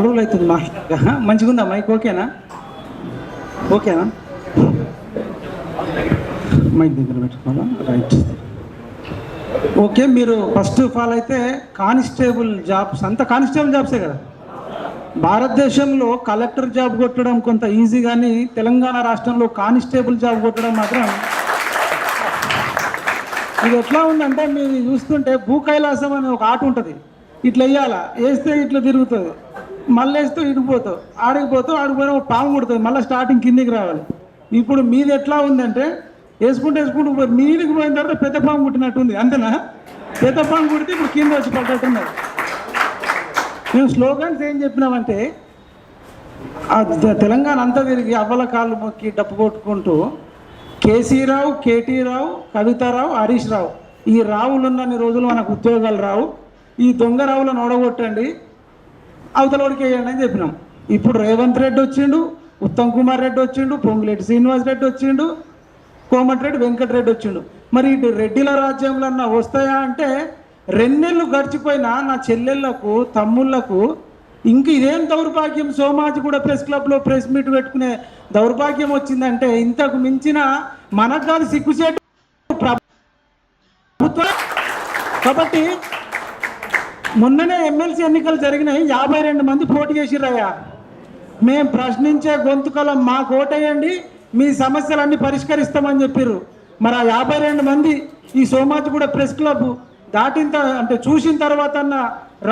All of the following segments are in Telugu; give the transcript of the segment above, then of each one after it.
గొడవలు అవుతుంది మా మంచిగా ఉందా మైక్? ఓకేనా? ఓకేనా? మైక్ దగ్గర పెట్టుకోవాలా? రైట్. ఓకే మీరు ఫస్ట్ ఆఫ్ ఆల్ అయితే కానిస్టేబుల్ జాబ్స్ అంత కానిస్టేబుల్ జాబ్సే కదా? భారతదేశంలో కలెక్టర్ జాబ్ కొట్టడం కొంత ఈజీ కానీ తెలంగాణ రాష్ట్రంలో కానిస్టేబుల్ జాబ్ కొట్టడం మాత్రం ఇది ఎట్లా ఉందంటే మీరు చూస్తుంటే భూ కైలాసం అనే ఒక ఆట ఉంటుంది. ఇట్లా వేయాలా వేస్తే ఇట్లా తిరుగుతుంది. మళ్ళీ ఆడికి ఇడిపోతావు ఆడికి ఆడిపోయిన ఒక పాము కొడుతుంది. మళ్ళీ స్టార్టింగ్ కిందికి రావాలి. ఇప్పుడు మీది ఎట్లా ఉందంటే వేసుకుంటూ వేసుకుంటూ పోయి మీదికి పోయిన తర్వాత పెద్ద పాము కుట్టినట్టుంది అంతేనా? పెద్ద పాము కుడితే ఇప్పుడు కింద వచ్చి పడ్డట్టున్నారు. మేము స్లోగన్స్ ఏం చెప్పినామంటే తెలంగాణ అంతా తిరిగి అవ్వల కాళ్ళు మొక్కి డప్పు కొట్టుకుంటూ కేసీరావు కేటీ రావు కవితారావు హరీష్ రావు. ఈ రావులున్నన్ని రోజులు మనకు ఉద్యోగాలు రావు. ఈ దొంగ రావులను ఓడగొట్టండి. అవతలవాడికి వేయండి అని చెప్పినాం. ఇప్పుడు రేవంత్ రెడ్డి వచ్చిండు ఉత్తమ్ కుమార్ రెడ్డి వచ్చిండు పొంగులేటి శ్రీనివాస్ రెడ్డి వచ్చిండు కోమటిరెడ్డి వెంకటరెడ్డి వచ్చిండు. మరి ఇటు రెడ్డిల రాజ్యంలో అన్న వస్తాయా అంటే రెండేళ్ళు గడిచిపోయినా నా చెల్లెళ్ళకు తమ్ముళ్ళకు ఇంక ఇదేం దౌర్భాగ్యం? సోమాజి కూడా ప్రెస్ క్లబ్లో ప్రెస్ మీట్ పెట్టుకునే దౌర్భాగ్యం వచ్చిందంటే ఇంతకు మించిన మనకు కాదు సిగ్గుచేటు. ప్రభుత్వం కాబట్టి మొన్ననే ఎమ్మెల్సీ ఎన్నికలు జరిగినాయి. యాభై రెండు మంది పోటీ చేసిరయ్యా మేము ప్రశ్నించే గొంతుకలం మాకు ఓటేయండి మీ సమస్యలన్నీ పరిష్కరిస్తామని చెప్పారు మరి ఆ యాభై రెండు మంది ఈ సోమాజిగూడ ప్రెస్ క్లబ్ దాటిన అంటే చూసిన తర్వాత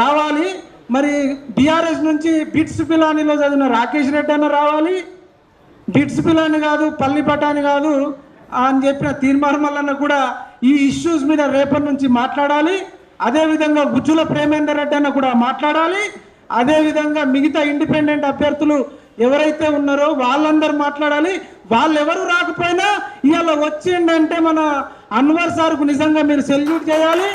రావాలి. మరి బీఆర్ఎస్ నుంచి బిట్స్ పిలానిలో చదివిన రాకేష్ రెడ్డి అన్న రావాలి. బిట్స్ పిలాని కాదు పల్లి పటాని కాదు అని చెప్పిన తీర్మానం వలన కూడా ఈ ఇష్యూస్ మీద రేపటి నుంచి మాట్లాడాలి. అదేవిధంగా గుజ్జుల ప్రేమేందర్ రెడ్డి అన్న కూడా మాట్లాడాలి. అదేవిధంగా మిగతా ఇండిపెండెంట్ అభ్యర్థులు ఎవరైతే ఉన్నారో వాళ్ళందరూ మాట్లాడాలి. వాళ్ళు ఎవరు రాకపోయినా ఇవాళ వచ్చిండంటే మన అన్వర్ సార్కు నిజంగా మీరు సెల్యూట్ చేయాలి.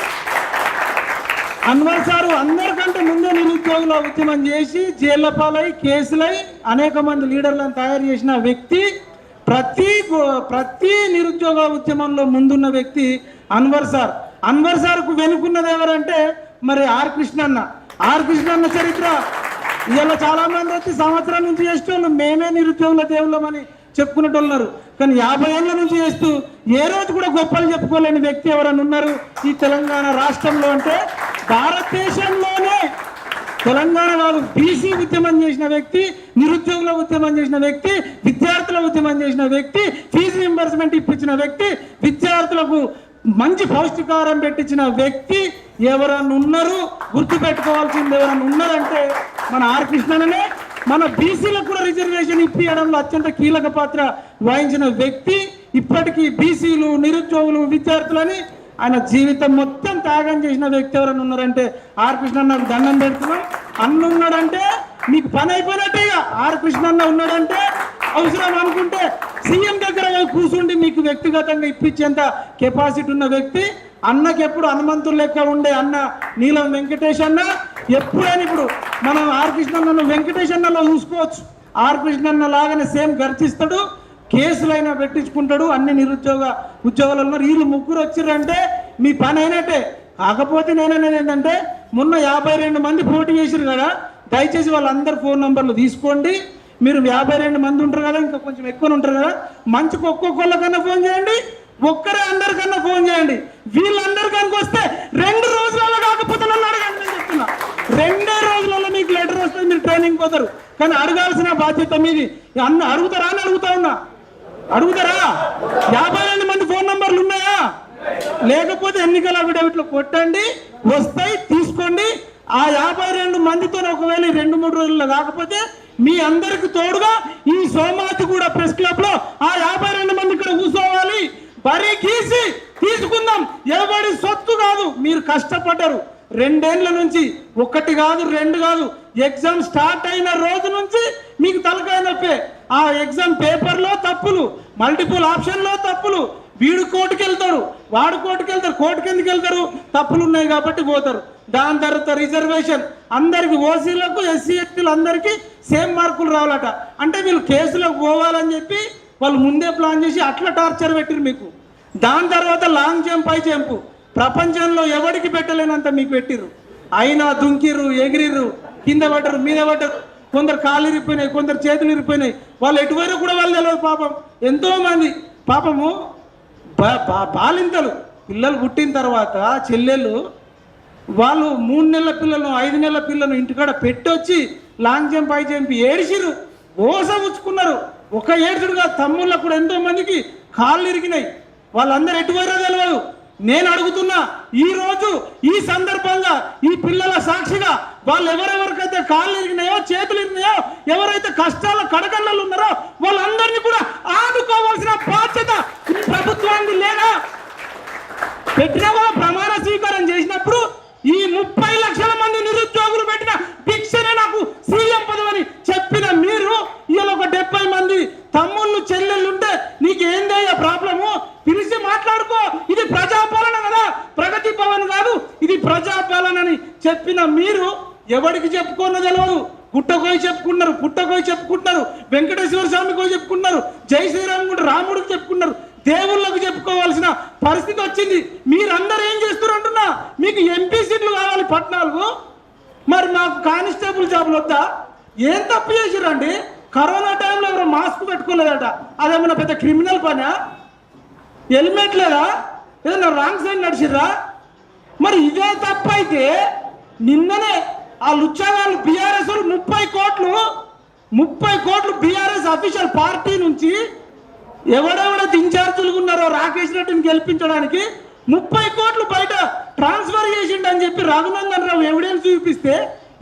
అన్వర్ సారు అందరికంటే ముందే నిరుద్యోగుల ఉద్యమం చేసి జైళ్ళ పాలై కేసులై అనేక మంది లీడర్లను తయారు చేసిన వ్యక్తి ప్రతి ప్రతి నిరుద్యోగ ఉద్యమంలో ముందున్న వ్యక్తి అన్వర్ సార్. అన్వర్ సార్కు వెనుకున్నది ఎవరంటే మరి ఆర్ కృష్ణన్న. ఆర్ కృష్ణన్న చరిత్ర ఇలా చాలా మంది వచ్చి సంవత్సరం నుంచి చేసేటోళ్ళు మేమే నిరుద్యోగుల దేవుళ్ళమని చెప్పుకునేటోళ్ళు కానీ యాభై ఏళ్ళ నుంచి చేస్తూ ఏ రోజు కూడా గొప్పలు చెప్పుకోలేని వ్యక్తి ఎవరైనా ఉన్నారు ఈ తెలంగాణ రాష్ట్రంలో అంటే భారతదేశంలోనే. తెలంగాణ వాళ్ళు బీసీ ఉద్యమం చేసిన వ్యక్తి నిరుద్యోగుల ఉద్యమం చేసిన వ్యక్తి విద్యార్థుల ఉద్యమం చేసిన వ్యక్తి ఫీజు రింబర్స్మెంట్ ఇప్పించిన వ్యక్తి విద్యార్థులకు మంచి పౌష్టికారం పెట్టించిన వ్యక్తి ఎవరన్నా ఉన్నారు గుర్తు పెట్టుకోవాల్సింది ఎవరన్నా ఉన్నారంటే మన ఆర్ కృష్ణననే. మన బీసీలకు కూడా రిజర్వేషన్ ఇప్పించడంలో అత్యంత కీలక పాత్ర వహించిన వ్యక్తి. ఇప్పటికీ బీసీలు నిరుద్యోగులు విద్యార్థులని ఆయన జీవితం మొత్తం త్యాగం చేసిన వ్యక్తి ఎవరైనా ఉన్నారంటే ఆర్ కృష్ణ నాకు దండం పెడుతున్నాం. అన్న ఉన్నాడంటే మీకు పని అయిపోయినట్టే ఆర్ కృష్ణ అన్న ఉన్నాడంటే అవసరం అనుకుంటే సీఎం దగ్గర కూర్చుండి మీకు వ్యక్తిగతంగా ఇప్పించేంత కెపాసిటీ ఉన్న వ్యక్తి అన్నకెప్పుడు హనుమంతుడు లెక్క ఉండే అన్న నీలం వెంకటేష్ అన్న ఎప్పుడైనా ఇప్పుడు మనం ఆర్ అన్న వెంకటేష్ అన్నలో చూసుకోవచ్చు. ఆర్ అన్న లాగానే సేమ్ గర్తిస్తాడు కేసులైనా పెట్టించుకుంటాడు అన్ని నిరుద్యోగ ఉద్యోగాలు ఉన్నారు. వీళ్ళు ముగ్గురు వచ్చిర్రంటే మీ పని అయినట్టే. కాకపోతే నేననేది ఏంటంటే మొన్న యాభై రెండు మంది పోటీ చేసిరు కదా దయచేసి వాళ్ళందరి ఫోన్ నంబర్లు తీసుకోండి. మీరు యాభై రెండు మంది ఉంటారు కదా ఇంకా కొంచెం ఎక్కువ ఉంటారు కదా మంచికి ఒక్కొక్కళ్ళకన్నా ఫోన్ చేయండి ఒక్కరే అందరికన్నా ఫోన్ చేయండి. వీళ్ళందరికన్నా వస్తే రెండు రోజులలో కాకపోతే నన్ను అడగండి నేను చెప్తున్నా. రెండే రోజులలో మీకు లెటర్ వస్తుంది మీరు ట్రైనింగ్ పోతారు. కానీ అడగాల్సిన బాధ్యత మీది. అన్న అడుగుతారా అని అడుగుతా ఉన్నా. అడుగుతారా? యాభై రెండు మంది ఫోన్ నంబర్లు ఉన్నాయా? లేకపోతే ఎన్నికల అఫిడవిట్లు కొట్టండి వస్తాయి తీసుకోండి. ఆ యాభై రెండు మందితో ఒకవేళ రెండు మూడు రోజుల్లో కాకపోతే మీ అందరికి తోడుగా ఈ సోమాతి కూడా ప్రెస్ క్లబ్లో ఆ యాభై రెండు మంది ఇక్కడ కూర్చోవాలి. బరీ గీసి తీసుకుందాం. ఎవరి సొత్తు కాదు. మీరు కష్టపడ్డారు. రెండేళ్ళ నుంచి ఒకటి కాదు రెండు కాదు. ఎగ్జామ్ స్టార్ట్ అయిన రోజు నుంచి మీకు తలకాయ నొప్పే. ఆ ఎగ్జామ్ పేపర్లో తప్పులు మల్టిపుల్ ఆప్షన్లో తప్పులు. వీడు కోర్టుకు వెళ్తాడు వాడు కోర్టుకు వెళ్తారు కోర్టుకు ఎందుకు వెళ్తారు? తప్పులు ఉన్నాయి కాబట్టి పోతారు. దాని తర్వాత రిజర్వేషన్. అందరికి ఓసీలకు ఎస్సీ ఎస్టీలు అందరికీ సేమ్ మార్కులు రావాలట. అంటే వీళ్ళు కేసులకు పోవాలని చెప్పి వాళ్ళు ముందే ప్లాన్ చేసి అట్లా టార్చర్ పెట్టిరు మీకు. దాని తర్వాత లాంగ్ జంప్ హై జంప్. ప్రపంచంలో ఎవరికి పెట్టలేనంత మీకు పెట్టిరు. అయినా దుంకిర్రు ఎగిరిర్రు కింద పడ్డరు మీద పడ్డరు. కొందరు కాళ్ళు ఇరిపోయినాయి కొందరు చేతులు ఇరిపోయినాయి వాళ్ళు ఎటువైనా కూడా వాళ్ళు తెలియదు పాపం. ఎంతోమంది. పాపము బాలింతలు. పిల్లలు పుట్టిన తర్వాత చెల్లెళ్ళు వాళ్ళు మూడు నెలల పిల్లలను ఐదు నెలల పిల్లలను ఇంటికాడ పెట్టొచ్చి లాంగ్ జంప్ హై జంప్ ఏడిసిరు ఓస ఉచ్చుకున్నారు ఒక ఏడుచుడు తమ్ముళ్ళకు కూడా ఎంతో మందికి కాళ్ళు ఇరిగినాయి. వాళ్ళందరూ ఎటువైనా తెలియదు నేను అడుగుతున్నా ఈ రోజు ఈ సందర్భంగా ఈ పిల్లల సాక్షిగా వాళ్ళు ఎవరెవరికైతే కాళ్ళు ఇరిగినాయో చేతులు ఇరిగినాయో ఎవరైతే కష్టాల కడకళ్ళలు ఉన్నారో వాళ్ళందరినీ కూడా ఆదుకోవాల్సిన బాధ్యత ప్రభుత్వానికి లేదా? పెట్టినవా? ప్రమాణ స్వీకారం చేసినప్పుడు ఈ ముప్పై లక్షల మంది నిరుద్యోగులు పెట్టిన దీక్షనే నాకు సీఎం పదవని చెప్పిన మీరు ఇలా ఒక డెబ్బై మంది తమ్ముళ్ళు చెల్లెళ్ళు ఉంటే నీకు ఏందయ్యా ప్రాబ్లము? పిలిచి మాట్లాడుకో. ఇది ప్రజాపాలన కదా. ప్రగతి భవన్ కాదు ఇది ప్రజాపాలన అని చెప్పిన మీరు ఎవరికి చెప్పుకోనో తెలియదు గుట్టకోయి చెప్పుకున్నారు పుట్టకోయి చెప్పుకుంటున్నారు వెంకటేశ్వర స్వామి కోయి చెప్పుకున్నారు జై శ్రీరామ్ రాముడికి చెప్పుకున్నారు దేవుళ్ళకు చెప్పుకోవాల్సిన పరిస్థితి వచ్చింది మీరందరూ ఏం చేస్తారు అంటున్నా మీకు ఎంపీ సీట్లు కావాలి పద్నాలుగు మరి మాకు కానిస్టేబుల్ జాబులు వద్దా? ఏం తప్పు చేసిరండి కరోనా టైంలో ఎవరో మాస్క్ పెట్టుకోలేదట అదేమన్నా పెద్ద క్రిమినల్ పనా? హెల్మెట్ లేదా? ఏదన్నా రాంగ్ సైడ్ నడిచిర్రా? మరి ఇదే తప్పు అయితే నిన్ననే ఆ లుచ్చాగాళ్ళు బీఆర్ఎస్ ముప్పై కోట్లు ముప్పై కోట్లు బీఆర్ఎస్ అఫీషియల్ పార్టీ నుంచి ఎవడెవడైతే ఇన్ఛార్జీలు ఉన్నారో రాకేష్ రెడ్డిని గెలిపించడానికి ముప్పై కోట్లు బయట ట్రాన్స్ఫర్ చేసిండని చెప్పి రఘునందన్ రావు ఎవిడెన్స్ చూపిస్తే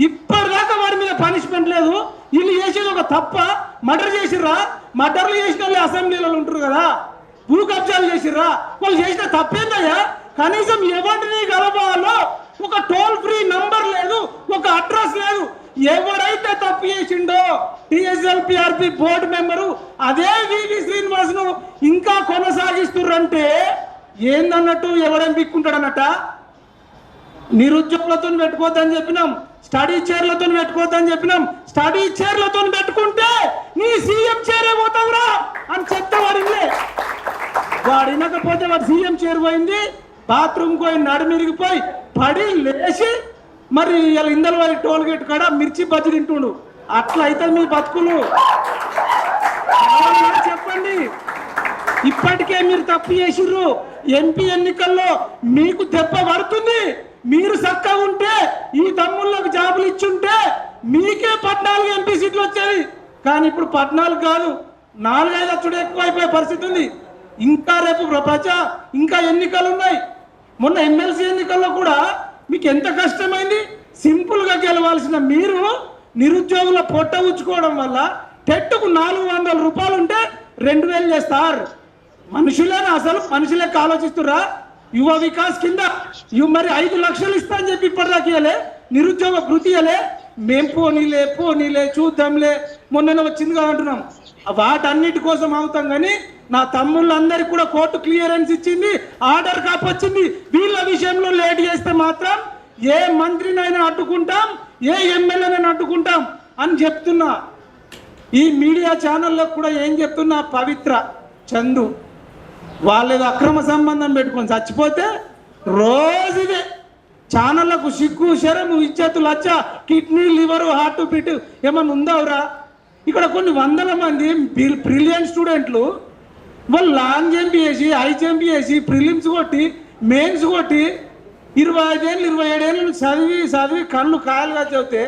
ఇప్పటిదాకా వాడి మీద పనిష్మెంట్ లేదు. వీళ్ళు చేసేది ఒక తప్ప. మర్డర్ చేసిర్రా? మర్డర్లు చేసిన వాళ్ళు అసెంబ్లీలో ఉంటారు కదా. భూ కబ్జాలు చేసిర్రా? వాళ్ళు చేసిన తప్పేందయ్యా? కనీసం ఎవరిని కలపాలో ఒక టోల్ ఫ్రీ నంబర్ లేదు. ఒక అడ్రస్ లేదు. ఎవరైతే తప్పు చేసిండో టిఎస్ఎల్పిఆర్పి బోర్డు మెంబరు అదే వివి శ్రీనివాసును ఇంకా కొనసాగిస్తుర్రంటే ఏందన్నట్టు ఎవడేం పిక్కుంటాడన్నట నిరుద్యోగులతో పెట్టుకోవద్దని చెప్పినాం. స్టడీ చైర్లతో పెట్టుకోవద్దని చెప్పినాం. స్టడీ చైర్లతో పెట్టుకుంటే నీ సీఎం చైరే పోతావురా అని చెప్తే వాడిలే వాడు వినకపోతే వాడు సీఎం చైర్ పోయింది బాత్రూమ్ పోయి నడుమిరిగిపోయి పడి లేచి మరి ఇలా ఇందల వారి టోల్ గేట్ కాడ మిర్చి బజ్జి తింటుండు. అట్లా అయితే మీ బతుకులు. చెప్పండి. ఇప్పటికే మీరు తప్పు చేసిర్రు. ఎంపీ ఎన్నికల్లో మీకు దెబ్బ పడుతుంది. మీరు చక్కగా ఉంటే ఈ తమ్ముళ్ళకు జాబులు ఇచ్చుంటే మీకే పద్నాలుగు ఎంపీ సీట్లు వచ్చాయి కానీ ఇప్పుడు పద్నాలుగు కాదు నాలుగైదు లక్షలు ఎక్కువ అయిపోయే పరిస్థితి ఉంది. ఇంకా రేపు ప్రపంచ ఇంకా ఎన్నికలు ఉన్నాయి మొన్న ఎమ్మెల్సీ ఎన్నికల్లో కూడా మీకు ఎంత కష్టమైంది? సింపుల్గా గెలవాల్సిన మీరు నిరుద్యోగుల పొట్ట ఉంచుకోవడం వల్ల టెట్టుకు నాలుగు వందల రూపాయలు ఉంటే రెండు వేలు చేస్తారు. మనుషులేనా అసలు? మనుషులే ఆలోచిస్తురా యువ వికాస్ కింద ఇవి మరి ఐదు లక్షలు ఇస్తా అని చెప్పి ఇప్పటిదాకా ఇవ్వలే నిరుద్యోగ భృతి ఇవ్వలే మేం పోనీలే పోనీలే చూద్దాంలే. మొన్ననే వచ్చింది కదా అంటున్నాం. వాటన్నిటి కోసం అవుతాం కానీ నా తమ్ముళ్ళందరికీ కూడా కోర్టు క్లియరెన్స్ ఇచ్చింది ఆర్డర్ కాపొచ్చింది వీళ్ళ విషయంలో లేట్ చేస్తే మాత్రం ఏ మంత్రినైనా అడ్డుకుంటాం ఏ ఎమ్మెల్యేనైనా అడ్డుకుంటాం అని చెప్తున్నా. ఈ మీడియా ఛానల్లో కూడా ఏం చెప్తున్నా? పవిత్ర చందు. వాళ్ళేదో అక్రమ సంబంధం పెట్టుకొని చచ్చిపోతే రోజుదే ఛానళ్ళకు సిగ్గు శరము ఇచ్చేతు లచ్చ కిడ్నీ లివరు హార్ట్ బీట్ ఏమన్నా ఉందావురా? ఇక్కడ కొన్ని వందల మంది బ్రిలియంట్ స్టూడెంట్లు వాళ్ళు లాంగ్ జంప్ చేసి హై జంప్ చేసి ప్రిలిమ్స్ కొట్టి మెయిన్స్ కొట్టి ఇరవై ఐదేళ్ళు ఇరవై ఏడేళ్ళు చదివి చదివి కళ్ళు కాయలుగా చదివితే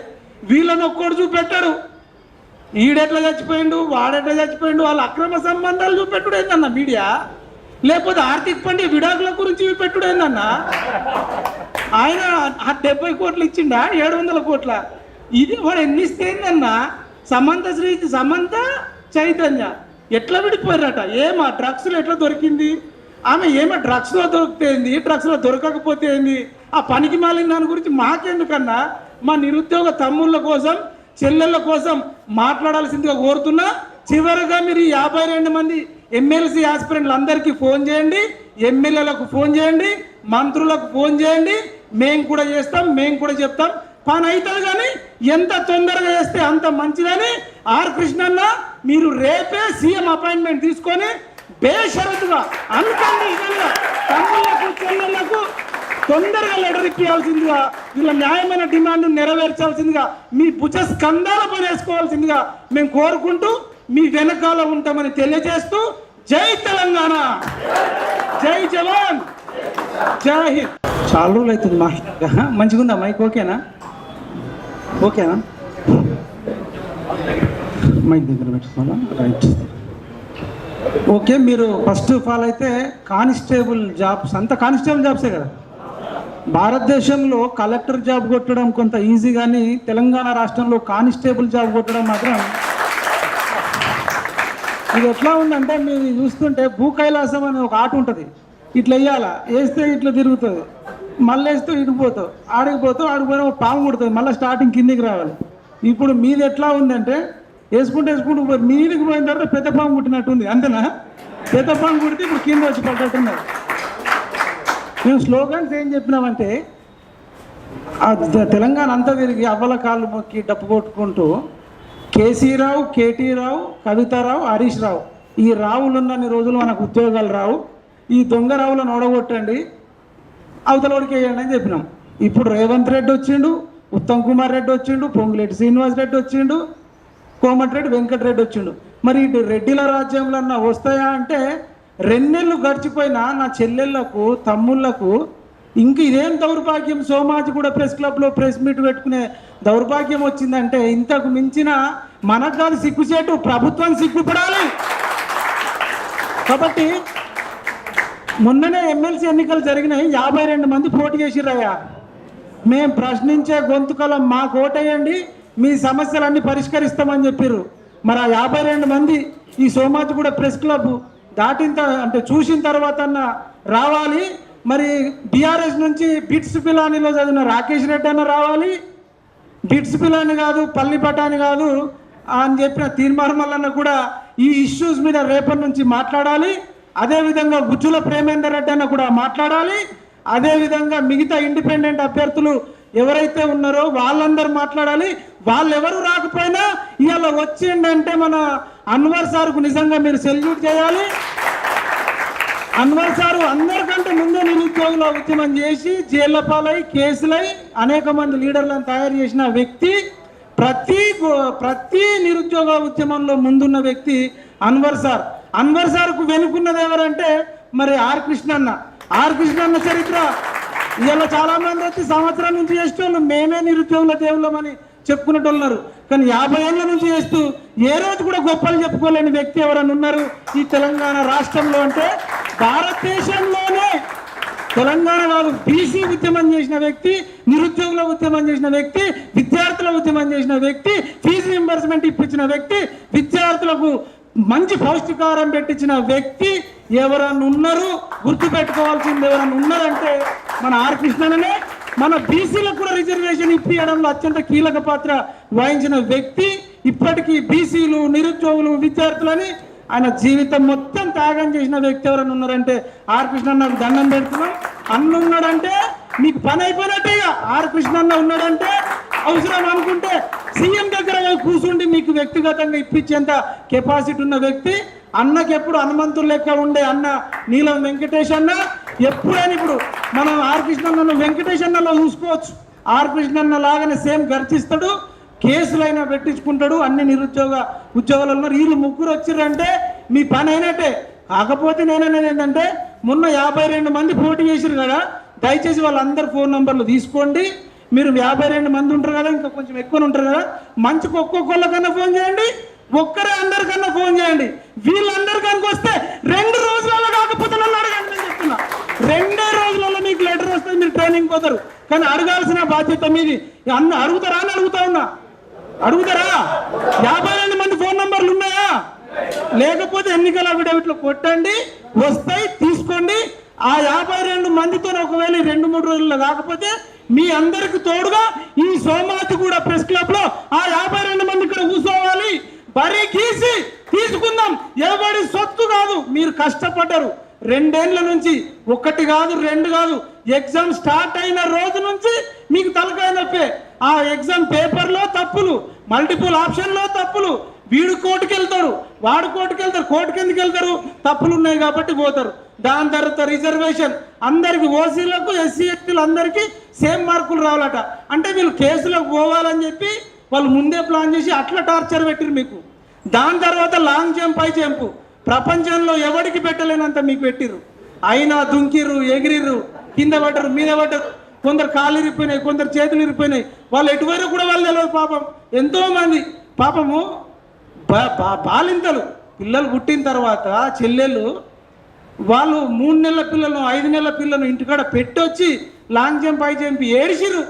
వీళ్ళని ఒక్కడు చూపెట్టాడు. ఈడెట్లా చచ్చిపోయిండు? వాడెట్లా చచ్చిపోయిండు? వాళ్ళ అక్రమ సంబంధాలు చూపెట్టుడు ఏంటన్న మీడియా? లేకపోతే ఆర్థిక పండి విడాకుల గురించి చూపెట్టుడు ఆయన ఆ డెబ్బై కోట్లు ఇచ్చిండా? ఏడు వందల కోట్ల. ఇది వాడు ఎన్ని ఇస్తే సమంత శ్రీ సమంత చైతన్య. ఎట్లా విడిపోయారట? ఏమా డ్రగ్స్లో ఎట్లా దొరికింది? ఆమె ఏమో డ్రగ్స్లో దొరికితేంది డ్రగ్స్లో దొరకకపోతే ఏంది? ఆ పనికి మాలిన దాని గురించి మాకెందుకన్నా? మా నిరుద్యోగ తమ్ముళ్ళ కోసం చెల్లెళ్ళ కోసం మాట్లాడాల్సిందిగా కోరుతున్నా. చివరిగా మీరు ఈ యాభై రెండు మంది ఎమ్మెల్సీ ఆస్పిరెంట్లు అందరికీ ఫోన్ చేయండి ఎమ్మెల్యేలకు ఫోన్ చేయండి మంత్రులకు ఫోన్ చేయండి మేము కూడా చేస్తాం మేము కూడా చెప్తాం. పని అవుతుంది కానీ ఎంత తొందరగా చేస్తే అంత మంచిదని ఆర్ కృష్ణన్న మీరు రేపే సీఎం అపాయింట్మెంట్ తీసుకొని బేషరతుగా అన్కండిషనల్గా తమ్ముళ్ళకు చెల్లెళ్ళకు తొందరగా లెటర్ ఇప్పించాల్సిందిగా వీళ్ళ న్యాయమైన డిమాండ్ నెరవేర్చాల్సిందిగా మీ భుజ స్కందాల పనేసుకోవాల్సిందిగా మేము కోరుకుంటూ మీ వెనకాల ఉంటామని తెలియజేస్తూ జై తెలంగాణ. జై జవాన్. జై హింద్. చాలా రోజులు అవుతుంది మా మంచిగా ఉందా మైక్? ఓకేనా? ఓకేనా? మైక్ దగ్గర పెట్టుకోవాలా? రైట్. ఓకే మీరు ఫస్ట్ ఆఫ్ ఆల్ అయితే కానిస్టేబుల్ జాబ్స్ అంత కానిస్టేబుల్ జాబ్సే కదా? భారతదేశంలో కలెక్టర్ జాబ్ కొట్టడం కొంత ఈజీ కానీ తెలంగాణ రాష్ట్రంలో కానిస్టేబుల్ జాబ్ కొట్టడం మాత్రం ఇది ఎట్లా ఉందంటే మీరు చూస్తుంటే భూ కైలాసం అనే ఒక ఆట ఉంటుంది. ఇట్లా వేయాలా వేస్తే ఇట్లా తిరుగుతుంది మళ్ళీ వేస్తే ఇడిపోతావు ఆడికిపోతావు ఆడిపోయినా ఒక పాము కుడుతుంది. మళ్ళీ స్టార్టింగ్ కిందికి రావాలి. ఇప్పుడు మీది ఎట్లా ఉందంటే వేసుకుంటూ వేసుకుంటూ పోయి మీదికి పోయిన తర్వాత పెద్ద పాము కుట్టినట్టుంది అంతేనా? పెద్ద పాము కుడితే ఇప్పుడు కింద వచ్చి పడ్డట్టున్నారు. మేము స్లోగన్స్ ఏం చెప్పినామంటే తెలంగాణ అంతా తిరిగి అవ్వల కాళ్ళు మొక్కి డప్పు కొట్టుకుంటూ కేసీరావు కేటీ రావు కవితారావు హరీష్ రావు ఈ రావులు ఉన్నన్ని రోజులు మనకు ఉద్యోగాలు రావు. ఈ దొంగ రావులను ఓడగొట్టండి. అవతలవాడికి వేయండి అని చెప్పినాం. ఇప్పుడు రేవంత్ రెడ్డి వచ్చిండు ఉత్తమ్ కుమార్ రెడ్డి వచ్చిండు పొంగులేటి శ్రీనివాస్ రెడ్డి వచ్చిండు కోమటిరెడ్డి వెంకటరెడ్డి వచ్చిండు. మరి ఇటు రెడ్డిల రాజ్యంలో వస్తాయా అంటే రెండేళ్ళు గడిచిపోయినా నా చెల్లెళ్ళకు తమ్ముళ్ళకు ఇంక ఇదేం దౌర్భాగ్యం? సోమాజి కూడా ప్రెస్ క్లబ్లో ప్రెస్ మీట్ పెట్టుకునే దౌర్భాగ్యం వచ్చిందంటే ఇంతకు మించిన మనకు కాదు సిగ్గుచేటు ప్రభుత్వం సిగ్గుపడాలి. కాబట్టి మొన్ననే ఎమ్మెల్సీ ఎన్నికలు జరిగినాయి యాభై రెండు మంది పోటీ చేసిరయ్యా మేము ప్రశ్నించే గొంతుకల మాకు ఓటేయండి మీ సమస్యలన్నీ పరిష్కరిస్తామని చెప్పారు మరి ఆ యాభై రెండు మంది ఈ సోమాజిగూడ ప్రెస్ క్లబ్ దాటిన అంటే చూసిన తర్వాత రావాలి మరి బీఆర్ఎస్ నుంచి బిట్స్ పిలానీలో చదివిన రాకేష్ రెడ్డి అన్న రావాలి. బిట్స్ పిలాని కాదు పల్లి పటాని కాదు అని చెప్పిన తీర్మార్మల్లన్న కూడా ఈ ఇష్యూస్ మీద రేపటి నుంచి మాట్లాడాలి. అదేవిధంగా గుజ్జుల ప్రేమేందర్ రెడ్డి అన్న కూడా మాట్లాడాలి. అదేవిధంగా మిగతా ఇండిపెండెంట్ అభ్యర్థులు ఎవరైతే ఉన్నారో వాళ్ళందరూ మాట్లాడాలి. వాళ్ళు ఎవరు రాకపోయినా ఇవాళ వచ్చిండంటే మన అన్వర్ సార్కు నిజంగా మీరు సెల్యూట్ చేయాలి. అన్వర్ సారు అందరికంటే ముందే నిరుద్యోగుల ఉద్యమం చేసి జైళ్ళ పాలై కేసులై అనేక మంది లీడర్లను తయారు చేసిన వ్యక్తి ప్రతి ప్రతి నిరుద్యోగ ఉద్యమంలో ముందున్న వ్యక్తి అన్వర్ సార్. అన్వర్ సార్కు వెనుకున్నది ఎవరంటే మరి ఆర్ కృష్ణన్న. ఆర్ కృష్ణన్న చరిత్ర. ఇలా చాలా మంది వచ్చి సంవత్సరం నుంచి చేసేటోళ్ళు మేమే నిరుద్యోగుల దేవుళ్ళమని చెప్పుకునేటోళ్ళు ఉన్నారు కానీ యాభై ఏళ్ళ నుంచి చేస్తూ ఏ రోజు కూడా గొప్పలు చెప్పుకోలేని వ్యక్తి ఎవరైనా ఉన్నారు ఈ తెలంగాణ రాష్ట్రంలో అంటే? భారతదేశంలోనే తెలంగాణ వాళ్ళు బీసీ ఉద్యమం చేసిన వ్యక్తి నిరుద్యోగుల ఉద్యమం చేసిన వ్యక్తి విద్యార్థుల ఉద్యమం చేసిన వ్యక్తి ఫీజు రింబర్స్మెంట్ ఇప్పించిన వ్యక్తి విద్యార్థులకు మంచి పౌష్టికారం పెట్టించిన వ్యక్తి ఎవరన్నా ఉన్నారు? గుర్తు పెట్టుకోవాల్సింది ఎవరన్నా ఉన్నారంటే మన ఆర్ కృష్ణననే. మన బీసీలకు కూడా రిజర్వేషన్ ఇప్పించడంలో అత్యంత కీలక పాత్ర వహించిన వ్యక్తి ఇప్పటికీ బీసీలు నిరుద్యోగులు విద్యార్థులని ఆయన జీవితం మొత్తం త్యాగం చేసిన వ్యక్తి ఎవరైనా ఉన్నారంటే ఆర్ కృష్ణ నాకు దండం పెడుతున్నాం. అన్న ఉన్నాడంటే నీకు పని అయిపోయినట్టే ఆర్ కృష్ణ అన్న ఉన్నాడంటే అవసరం అనుకుంటే సీఎం దగ్గర కూర్చుండి మీకు వ్యక్తిగతంగా ఇప్పించేంత కెపాసిటీ ఉన్న వ్యక్తి అన్నకి ఎప్పుడు హనుమంతుడు లెక్క ఉండే అన్న నీలం వెంకటేష్ అన్న ఎప్పుడైనా ఇప్పుడు మనం ఆర్కృష్ణ అన్న వెంకటేష్ అన్నలో చూసుకోవచ్చు. ఆర్కృష్ణ అన్న లాగానే సేమ్ గర్జిస్తాడు కేసులైనా పెట్టించుకుంటాడు అన్ని నిరుద్యోగ ఉద్యోగాలు ఉన్నారు. వీళ్ళు ముగ్గురు వచ్చిర్రంటే మీ పని అయినట్టే. కాకపోతే నేననేది ఏంటంటే మొన్న యాభై రెండు మంది పోటీ చేసిరు కదా దయచేసి వాళ్ళందరి ఫోన్ నంబర్లు తీసుకోండి. మీరు యాభై రెండు మంది ఉంటారు కదా ఇంకా కొంచెం ఎక్కువ ఉంటారు కదా మంచికి ఒక్కొక్కళ్ళకన్నా ఫోన్ చేయండి ఒక్కరే అందరికన్నా ఫోన్ చేయండి. వీళ్ళందరికన్నా వస్తే రెండు రోజులలో కాకపోతే నన్ను అడగండి నేను చెప్తున్నా. రెండే రోజులలో మీకు లెటర్ వస్తే మీరు ట్రైనింగ్ పోతారు. కానీ అడగాల్సిన బాధ్యత మీది. అన్న అడుగుతారా అని అడుగుతా ఉన్నా. అడుగుతారా? యాభై రెండు మంది ఫోన్ నంబర్లు ఉన్నాయా? లేకపోతే ఎన్నికల అఫిడవిట్లు కొట్టండి వస్తాయి తీసుకోండి. ఆ యాభై రెండు మందితో ఒకవేళ రెండు మూడు రోజుల్లో కాకపోతే మీ అందరికి తోడుగా ఈ సోమాతి కూడా ప్రెస్ క్లబ్లో ఆ యాభై రెండు మంది ఇక్కడ కూర్చోవాలి. బరీ గీసి తీసుకుందాం. ఎవరి సొత్తు కాదు. మీరు కష్టపడ్డారు. రెండేళ్ళ నుంచి ఒకటి కాదు రెండు కాదు. ఎగ్జామ్ స్టార్ట్ అయిన రోజు నుంచి మీకు తలకాయ నొప్పే. ఆ ఎగ్జామ్ పేపర్లో తప్పులు మల్టిపుల్ ఆప్షన్లో తప్పులు. వీడు కోర్టుకు వెళ్తాడు వాడు కోర్టుకు వెళ్తారు కోర్టుకు ఎందుకు వెళ్తారు. తప్పులు ఉన్నాయి కాబట్టి పోతారు. దాని తర్వాత రిజర్వేషన్. అందరికి ఓసీలకు ఎస్సీ ఎస్టీలు అందరికీ సేమ్ మార్కులు రావాలట. అంటే వీళ్ళు కేసులకు పోవాలని చెప్పి వాళ్ళు ముందే ప్లాన్ చేసి అట్లా టార్చర్ పెట్టిరు మీకు. దాని తర్వాత లాంగ్ జంప్ హై జంప్. ప్రపంచంలో ఎవరికి పెట్టలేనంత మీకు పెట్టిరు అయినా దుంకిర్రు ఎగిరిర్రు కింద పడ్డరు మీద పడ్డరు. కొందరు కాళ్ళు ఇరిపోయినాయి కొందరు చేతులు ఇరిపోయినాయి వాళ్ళు ఎటువైనా కూడా వాళ్ళు తెలియదు పాపం. ఎంతోమంది. పాపము బాలింతలు. పిల్లలు పుట్టిన తర్వాత చెల్లెళ్ళు వాళ్ళు మూడు నెలల పిల్లలను ఐదు నెలల పిల్లలను ఇంటికాడ పెట్టొచ్చి లాంగ్ జంప్ హై జంప్ ఏడిసిరు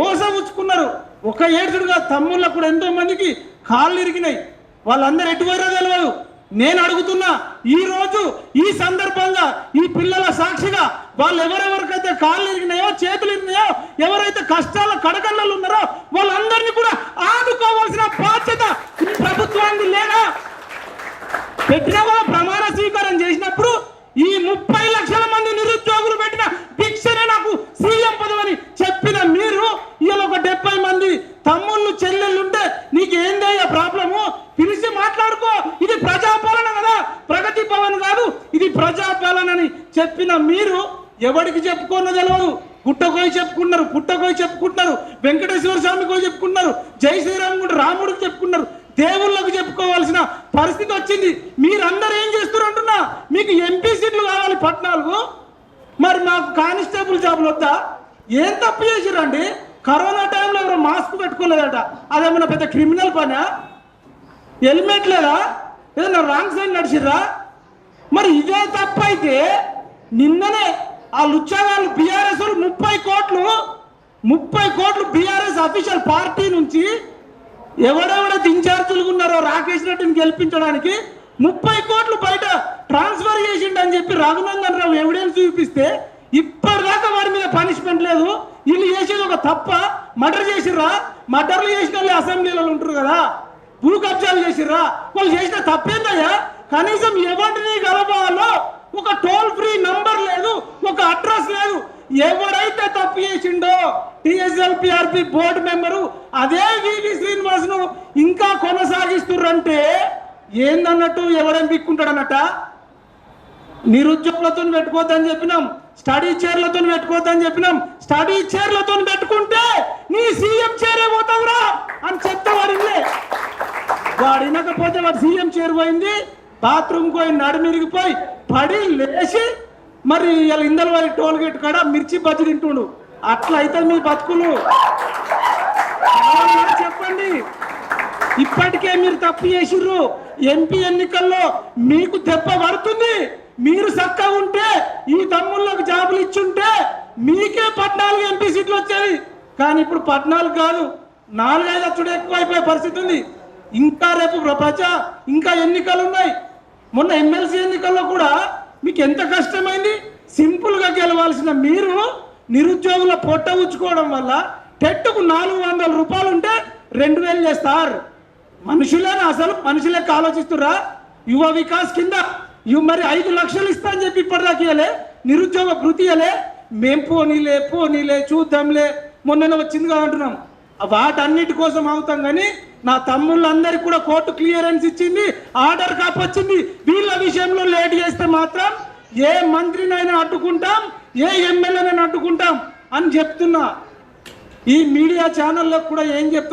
ఓస ఉచ్చుకున్నారు ఒక ఏడుచుడుగా తమ్ముళ్ళకు కూడా ఎంతో మందికి కాళ్ళు ఇరిగినాయి. వాళ్ళందరూ ఎటువైనా తెలియదు నేను అడుగుతున్నా ఈ రోజు ఈ సందర్భంగా ఈ పిల్లల సాక్షిగా వాళ్ళు ఎవరెవరికైతే కాళ్ళు ఇరిగినాయో చేతులు ఇరిగినాయో ఎవరైతే కష్టాల కడకళ్ళలు ఉన్నారో వాళ్ళందరినీ కూడా ఆదుకోవాల్సిన బాధ్యత ఈ ప్రభుత్వానికి లేదా? పెట్టినవా ప్రమాణ స్వీకారం చేసినప్పుడు ఈ ముప్పై లక్షల మంది నిరుద్యోగులు పెట్టిన భిక్షనే నాకు సీఎం పదవని చెప్పిన మీరు ఇవాళ ఒక డెబ్బై మంది తమ్ముళ్ళు చెల్లెళ్ళు ఉంటే నీకు ఏందయ్యా ప్రాబ్లము పిలిచి మాట్లాడుకో ఇది ప్రజాపాలన కదా ప్రగతి భవన్ కాదు ప్రజాపాలనని అని చెప్పిన మీరు ఎవరికి చెప్పుకోనో తెలియదు గుట్టకోయి చెప్పుకున్నారు పుట్టకోయి చెప్పుకుంటున్నారు వెంకటేశ్వర స్వామి కోయి చెప్పుకున్నారు జై శ్రీరామ్ కూడా రాముడికి చెప్పుకున్నారు దేవుళ్ళకు చెప్పుకోవాల్సిన పరిస్థితి వచ్చింది. మీరందరూ ఏం చేస్తారు అంటున్నా? మీకు ఎంపీ సీట్లు కావాలి పద్నాలుగు. మరి మాకు కానిస్టేబుల్ జాబులు వద్దా? ఏం తప్పు చేసిరండి కరోనా టైంలో ఎవరో మాస్క్ పెట్టుకోలేదట. అదేమన్నా పెద్ద క్రిమినల్ పనా? హెల్మెట్ లేదా? ఏదన్నా రాంగ్ సైడ్ నడిచిర్రా? మరి ఇదే తప్పైతే నిన్ననే ఆ లుచ్చాగాళ్ళు బీఆర్ఎస్ ముప్పై కోట్లు ముప్పై కోట్లు బీఆర్ఎస్ అఫీషియల్ పార్టీ నుంచి ఎవడెవడైతే ఇన్ఛార్జీలుగా ఉన్నారో రాకేష్ రెడ్డిని గెలిపించడానికి ముప్పై కోట్లు బయట ట్రాన్స్ఫర్ చేసిండని చెప్పి రఘునందన్ రావు ఎవిడెన్స్ చూపిస్తే ఇప్పటిదాకా వారి మీద పనిష్మెంట్ లేదు. వీళ్ళు చేసేది ఒక తప్ప. మర్డర్ చేసిర్రా? మర్డర్లు చేసిన వాళ్ళు అసెంబ్లీలో ఉంటారు కదా. భూ కబ్జాలు చేసిర్రా? వాళ్ళు చేసిన తప్పేందయ్యా? కనీసం ఎవరిని కలపాలో ఒక టోల్ ఫ్రీ నంబర్ లేదు ఒక అడ్రస్ లేదు. ఎవరైతే తప్పు చేసిండో టిఎస్ఎల్పిఆర్పి బోర్డు మెంబరు అదే వివి శ్రీనివాస్ను ఇంకా కొనసాగిస్తుర్రంటే ఏందన్నట్టు ఎవడేం పిక్కుంటాడన్నట నిరుద్యోగులతో పెట్టుకోవద్దని చెప్పినాం స్టడీ చైర్లతో పెట్టుకోవద్దని చెప్పినాం. స్టడీ చైర్లతో పెట్టుకుంటే నీ సీఎం చైరే పోతావురా అని చెప్తా వాడిలే వాడినకపోతే వాడు సీఎం చైర్ పోయింది బాత్రూమ్ పోయి నడుమిరిగిపోయి పడి లేచి మరి ఇలా ఇందల వారి టోల్ గేట్ కాడ మిర్చి బజ్జి తింటుండు. అట్లా అయితే మీ బతుకులు. చెప్పండి. ఇప్పటికే మీరు తప్పు చేసిర్రు. ఎంపీ ఎన్నికల్లో మీకు దెబ్బ పడుతుంది. మీరు చక్కగా ఉంటే ఈ తమ్ముళ్ళకు జాబులు ఇచ్చుంటే మీకే పద్నాలుగు ఎంపీ సీట్లు వచ్చాయి కానీ ఇప్పుడు పద్నాలుగు కాదు నాలుగైదు వచ్చుడు ఎక్కువైపోయే పరిస్థితి ఉంది. ఇంకా రేపు ప్రపంచ ఇంకా ఎన్నికలు ఉన్నాయి. మొన్న ఎమ్మెల్సీ ఎన్నికల్లో కూడా మీకు ఎంత కష్టమైంది? సింపుల్గా గెలవాల్సిన మీరు నిరుద్యోగుల పొట్ట ఉంచుకోవడం వల్ల టెట్టుకు నాలుగు వందల రూపాయలు ఉంటే రెండు వేలు చేస్తారు. మనుషులేనా అసలు? మనుషులే ఆలోచిస్తురా యువ వికాస్ కింద ఇవి మరి ఐదు లక్షలు ఇస్తా అని చెప్పి ఇప్పటిదాకా ఇవ్వలే నిరుద్యోగ భృతి ఇయలే మేం పోనీలే పోనీలే చూద్దాంలే. మొన్న వచ్చింది కదా అంటున్నాం. వాటన్నిటి కోసం అవుతాం కానీ నా తమ్ముళ్ళందరికీ కూడా కోర్టు క్లియరెన్స్ ఇచ్చింది ఆర్డర్ కాపొచ్చింది వీళ్ళ విషయంలో లేట్ చేస్తే మాత్రం ఏ మంత్రినైనా అడ్డుకుంటాం ఏ ఎమ్మెల్యేనైనా అడ్డుకుంటాం అని చెప్తున్నా. ఈ మీడియా ఛానల్లో కూడా ఏం చెప్తున్నా